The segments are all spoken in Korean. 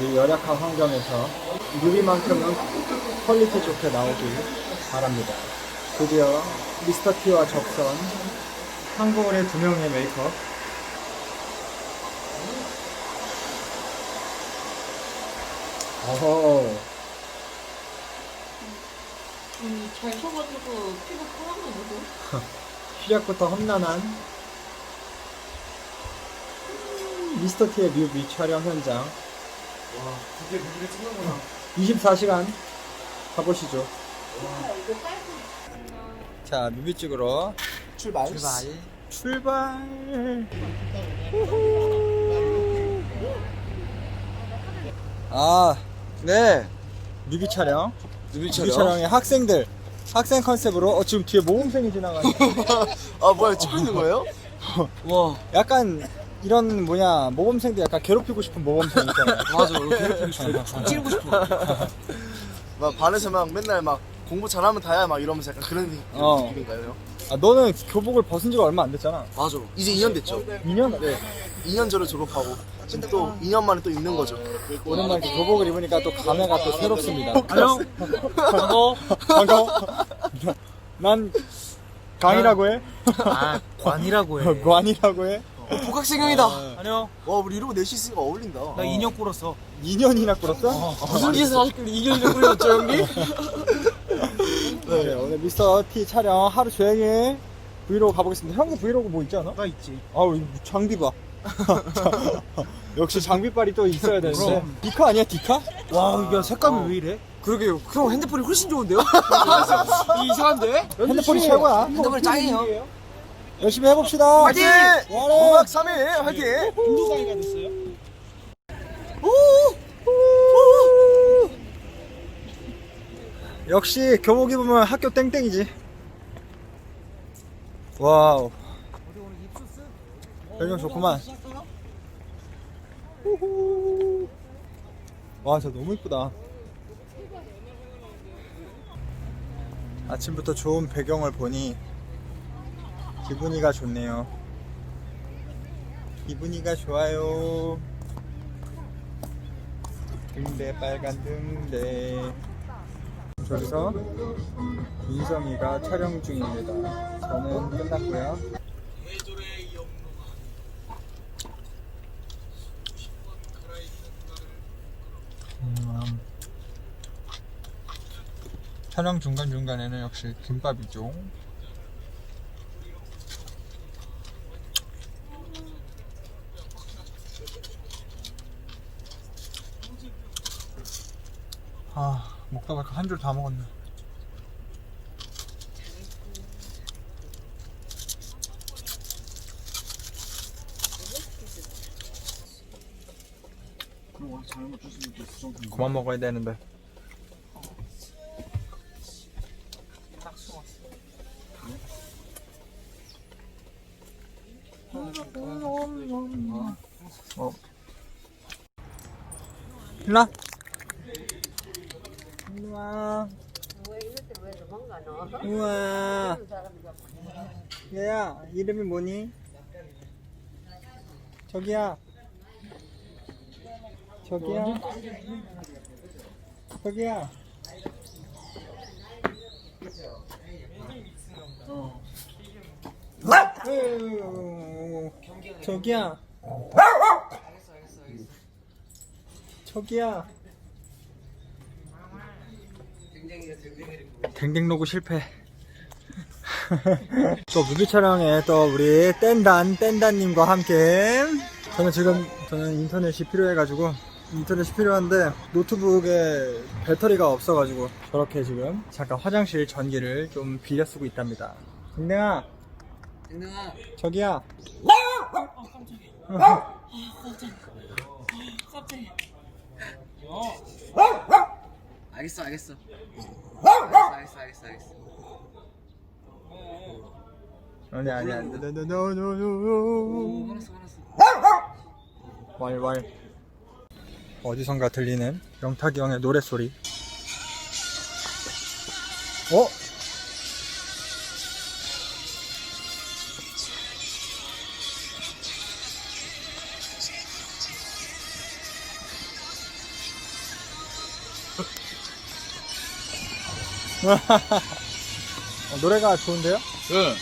이 열악한 환경에서 뮤비만큼은 퀄리티 좋게 나오길 바랍니다. 드디어 미스터 T와 접선 한국의 두 명의 메이크업 어허 음, 잘 쳐가지고 피부 파란 거 보고. 시작부터 험난한 음, 미스터 T의 뮤비 촬영 현장 와, 드디어 뮤비를 찍는구나. 24시간 가보시죠. 자, 뮤비 찍으러 출발. 출발. 아, 네. 뮤비 촬영. 뮤비 뮤비 촬영에 학생들 학생 컨셉으로 어, 지금 뒤에 모범생이 지나가네. 아, 뭐야, 찍고 있는 거예요? 와, 약간 이런 뭐냐 모범생들 약간 괴롭히고 싶은 모범생 있잖아요. 맞아. 괴롭히고 싶어. 찌르고 싶어. 막 반에서 막 맨날 막 공부 잘하면 다야 막 이러면서 약간 그런 느- 어. 느낌인가요? 아, 너는 교복을 벗은 지가 얼마 안 됐잖아. 맞아. 이제 2년 됐죠. 2년? 네. 2년 전에 졸업하고 지금 또 2년 만에 또 입는 거죠. 오랜만에 이렇게 교복을 입으니까 또 감회가 또 새롭습니다. 안녕. 반가워. 반가워. 난 강이라고 해. 아 관이라고 해. 관이라고 해. 어, 복학생형이다. 안녕. 와, 우리 이러고 있으니까 어울린다. 나 인형 꿇었어. 2년이나 꿇었어? 무슨 짓을 하셨길래 2년이나 꿀렸죠, 형님? 네, 오늘 미스터 T 촬영 하루 종일 브이로그 가보겠습니다. 형도 브이로그 뭐 있지 않아? 나 있지. 아우, 이 장비 봐. 역시 장비빨이 또 있어야 되는데. 그럼. 디카 아니야, 디카? 와 이거 색감이 왜 이래? 그러게요. 형 핸드폰이 훨씬 좋은데요? 이상한데? 핸드폰이 최고야. 핸드폰이 짱이에요. 열심히 해봅시다. 화이팅! 5박 3일 화이팅! 분두가이가 됐어요? 역시 교복 입으면 학교 땡땡이지. 와우. 배경 좋구만. 우후. 와, 진짜 너무 이쁘다. 아침부터 좋은 배경을 보니 기분이가 좋네요. 기분이가 좋아요. 등대 빨간 등대. 저기서 인성이가 촬영 중입니다. 저는 끝났고요. 음, 촬영 중간 중간에는 역시 김밥이죠. 아 먹다 보니까 한 줄 다 먹었네. 그만 먹어야 되는데. 어. 일나. 우와. 우와. 얘야, 이름이 뭐니? 저기야. 저기야. 저기야. 으, 저기야. 저기야. 댕댕 로그 실패. 또 뮤비 촬영에 또 우리 뗀단 뗀단님과 함께 저는 지금 저는 인터넷이 필요해가지고 인터넷이 필요한데 노트북에 배터리가 없어가지고 저렇게 지금 잠깐 화장실 전기를 좀 빌려 쓰고 있답니다. 댕댕아. 댕댕아. 저기야. 알겠어, 알겠어. 알겠어, 알겠어, 알겠어, 알겠어. 아니 아니 아니. 노노노노노. 알았어, 알았어. 왈왈 어디선가 들리는 영탁이 형의 노랫소리 어? 노래가 좋은데요? 응.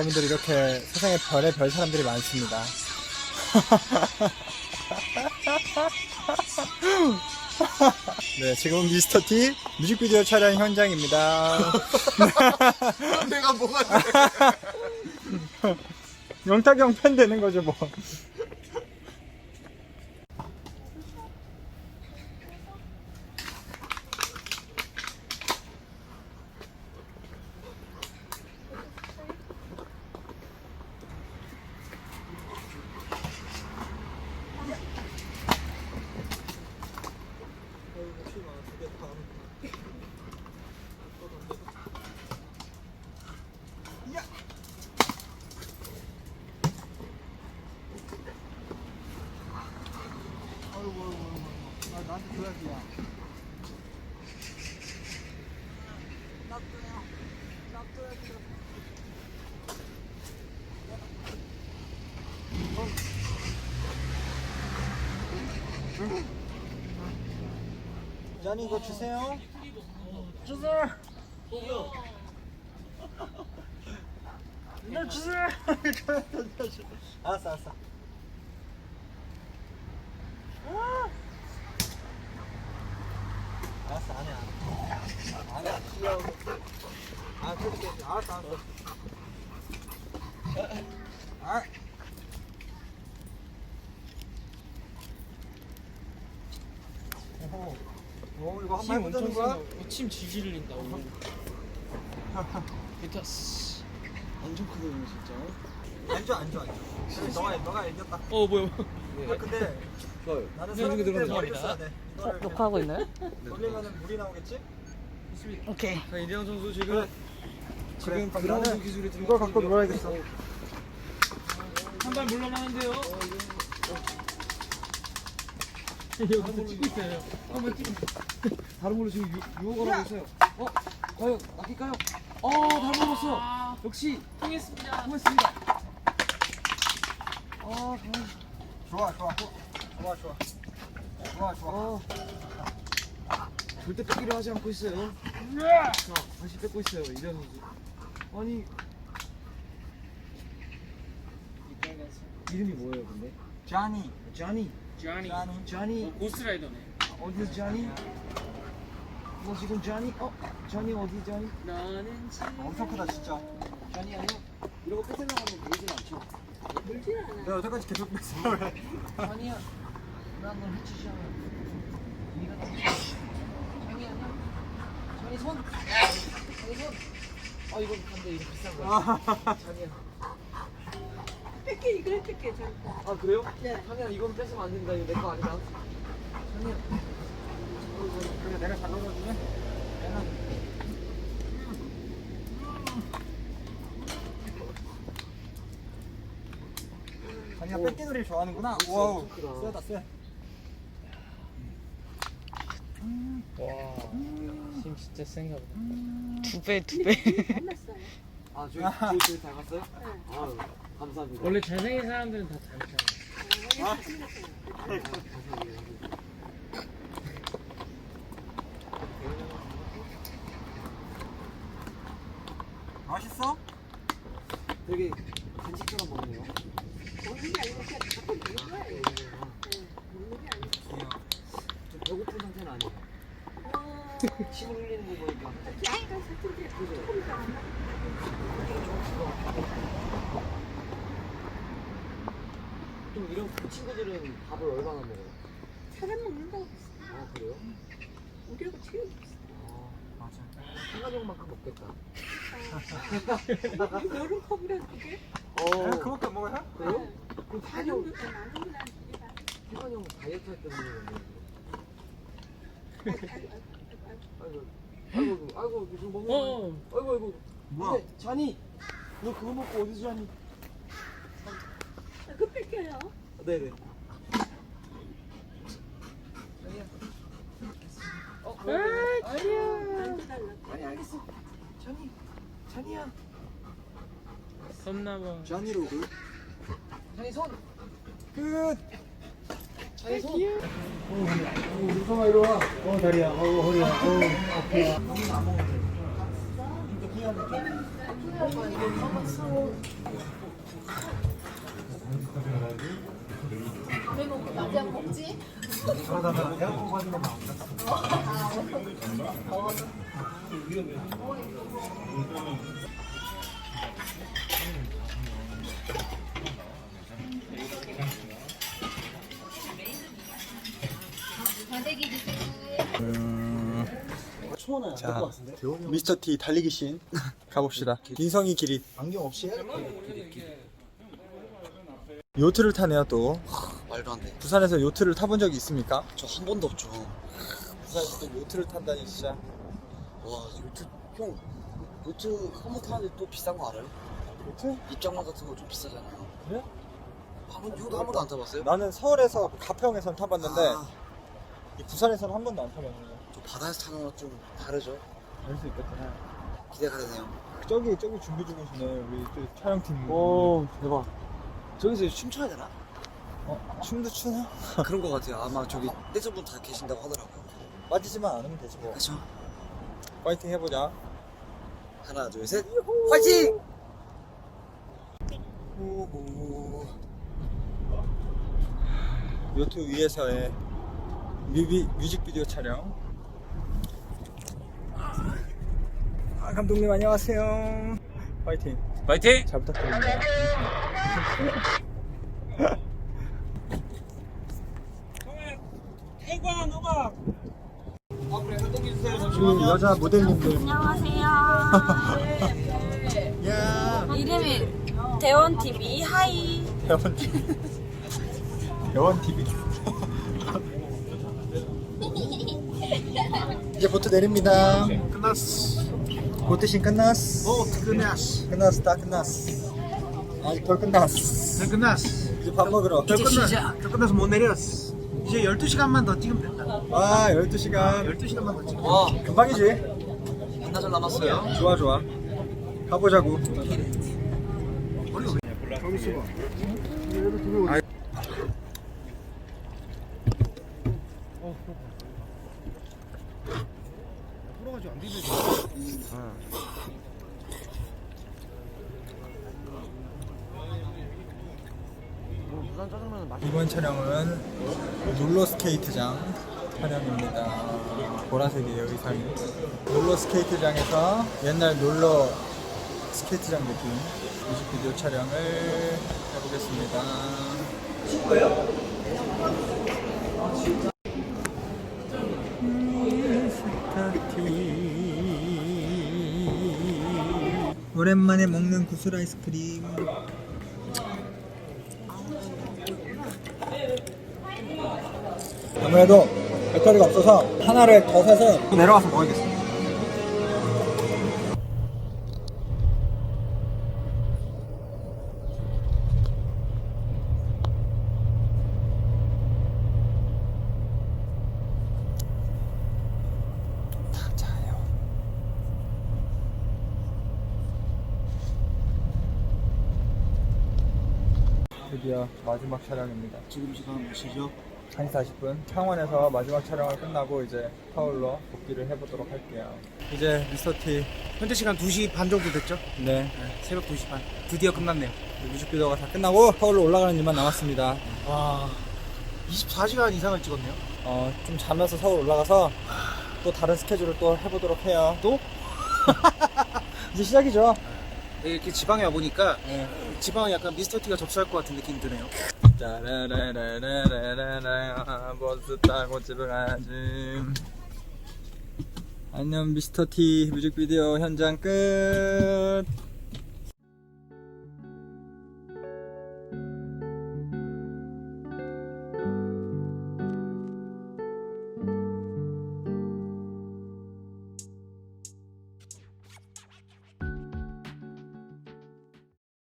여러분들 이렇게 세상에 별의 별 사람들이 많습니다. 네, 지금 미스터 T 뮤직비디오 촬영 현장입니다. 내가 뭐가 돼? 영탁형 팬 되는 거죠, 뭐. 자니 이거 주세요. 주세요. 이거 주세요. 알았어, 알았어. 알았어, 안 해, 안 해. 안 해, 귀여워. 아, 돼. 알았어, 알았어. 아. 오호. 오, 이거 한번 해보자는 거야? 침 지지 흘린다 오늘. 미쳤어. 완전 크거든요 진짜. 안 줘. 그래, 너가, 너가 이겼다. 어 뭐야? 아, 근데 좋아요. 나는 네, 사람인데 들어가면 머리를. 써야 돼. 이거를 그냥 녹화하고 있나요? 돌리면은 물이 나오겠지? 오케이. 자 이대현 선수 지금 그래. 지금 그래, 그라운드 나는 기술에 들어. 이걸 갖고 놀아야겠어. 한 발 물러나는데요. 여기서 찍고 있어요. 한번 찍. 다른 걸로 지금 유, 유혹을 하고 있어요. 어? 과연 아낄까요? 어, 잘 먹었어. 역시 통했습니다. 통했습니다. 아, 가만. 좋아, 좋아. 좋아, 좋아. 좋아, 좋아. 아. 절대 빼기를 하지 않고 있어요. 자, 다시 뺏고 있어요. 이대현 선수. 아니. 이름이 뭐예요, 근데? 자니. 쟈니 자니. 자니. 고스라이더네 어디 자니? 너 지금 자니? 어? 자니 어디 자니? 나는 엄청 크다, 진짜. 자니 아니야? 이러고 끝에 나가면 보이진 않죠? 내가 여태까지 계속 뺐어. 왜? 자니야 난널 해치지 않아 네가 나 자니 아니야? 자니 손! 자니 손! 아 이건 안돼 이거 비싼 거야 자니야 뺄게 이거 뺄게 저. 아 그래요? 네. 자니야 이건 뺏으면 안 된다 이거 내 거 아니다 자니야 그래, 내가 잘. 얘는. 자니가 뺏기 놀이 좋아하는구나. 와우. 크다. 세다, 세. 힘 진짜 센가 보다 두 배, 두 배. 아 저기 저기 저기 잘 갔어요? 아 감사합니다. 원래 잘생긴 사람들은 다 잘잖아 맛있어? 되게 간식처럼 먹네요. 좀 배고픈 상태는 아니에요 침을 흘리는 거 보니까 좀 이런 큰 친구들은 밥을 얼마나 먹어요? 사람 먹는다고 했어. 아 그래요? 우리하고 체육. 아 맞아. 한 가족만큼 먹겠다 여름 컵이라 그게? 어 에, 그것도 먹어요? 그래요? 그럼 다른 거. 태관형 다이어트 할 때 먹는 건데 아이고 아이고 아이고 무슨 먹는 어, 거 아이고 아이고 뭐야? 근데 잔이 너 그거 먹고 어디서 자니? 그 뺏겨요. 네네. 어, 그래. 앉아달라. 아니 알겠어. 찬이, 찬이야. 섭나봐. 쟈니 로그. 찬이 손. 끝. 우성아 이리 와. 어 다리야. 어 허리야. 어 앞이야. 왜 먹고 낮에 안 먹지? 그러다가 에어컨 가지고 막 10번은 될것 같은데. 미스터 T 달리기 씬 가봅시다. 인성이 기릿 안경 없이 해. 요트를 타네요 또. 말도 안 돼. 부산에서 요트를 타본 적이 있습니까? 저 한 번도 없죠. 부산에서 또 요트를 탄다니 진짜. 와 요트 형 요트 한번 타는데 또 비싼 거 알아요? 요트? 입장만 같은 거 좀 비싸잖아요. 그래? 한번 요도 한 번도 안 타봤어요? 나는 서울에서 가평에선 타봤는데 아, 부산에서는 한 번도 안 타봤는데. 저 바다에서 타는 거좀 다르죠? 알수 있겠구나. 기대가 되네요. 저기 저기 준비 중이시네 우리 저 촬영팀. 오 대박. 저기서 춤춰야 되나? 어, 춤도 추나? 그런 거 같아요. 아마 저기 댄서분 다 계신다고 하더라고요. 빠지지만 않으면 되지 뭐. 그렇죠. 파이팅 해보자. 하나 둘 셋. 화이팅! 요트 위에서의 뮤비, 뮤직비디오 촬영. 감독님 안녕하세요. 파이팅. 파이팅! 잘 부탁드립니다. 지금 여자 모델님들. 안녕하세요. 야 이름이 대원 TV 하이. 대원 TV. 대원 TV. 이제 보트 내립니다. 끝났어. 보트신 끝났어. 어 끝났어. 끝났어, 다 끝났어. 아직 덜 끝났어. 끝났어. 이제 밥 먹으러. 저 끝났어. 저 끝나서 못 내렸어. 이제 12시간만 더 찍으면 된다. 아, 12시간. 12시간만 더 찍으면 와, 금방이지? 반나절 남았어요. 좋아, 좋아. 가보자고. 부산 짜장면은 맛 이번 촬영은 롤러 스케이트장 촬영입니다. 보라색이에요, 의상이. 롤러 스케이트장에서 옛날 롤러 스케이트장 느낌 뮤직비디오 촬영을 해보겠습니다. 오랜만에 먹는 구슬 아이스크림. 아무래도 배터리가 없어서 하나를 더 사서 내려가서 먹어야겠어. 드디어 마지막 촬영입니다. 지금 시간 몇 시죠? 1시 40분 창원에서 마지막 촬영을 끝나고 이제 서울로 복귀를 해보도록 할게요 이제 미스터티 현재 시간 2시 반 정도 됐죠? 네 새벽 2시 반. 드디어 끝났네요. 뮤직비디오가 다 끝나고 서울로 올라가는 일만 남았습니다 와, 24시간 이상을 찍었네요. 어, 좀 자면서 서울 올라가서 또 다른 스케줄을 또 해보도록 해요 또? 이제 시작이죠 이렇게 지방에 와보니까 네. 지방은 약간 미스터티가 접수할 것 같은 느낌이 드네요. 짜라라라라라라 버스 타고 집에 가야지 안녕 미스터티 뮤직비디오 현장 끝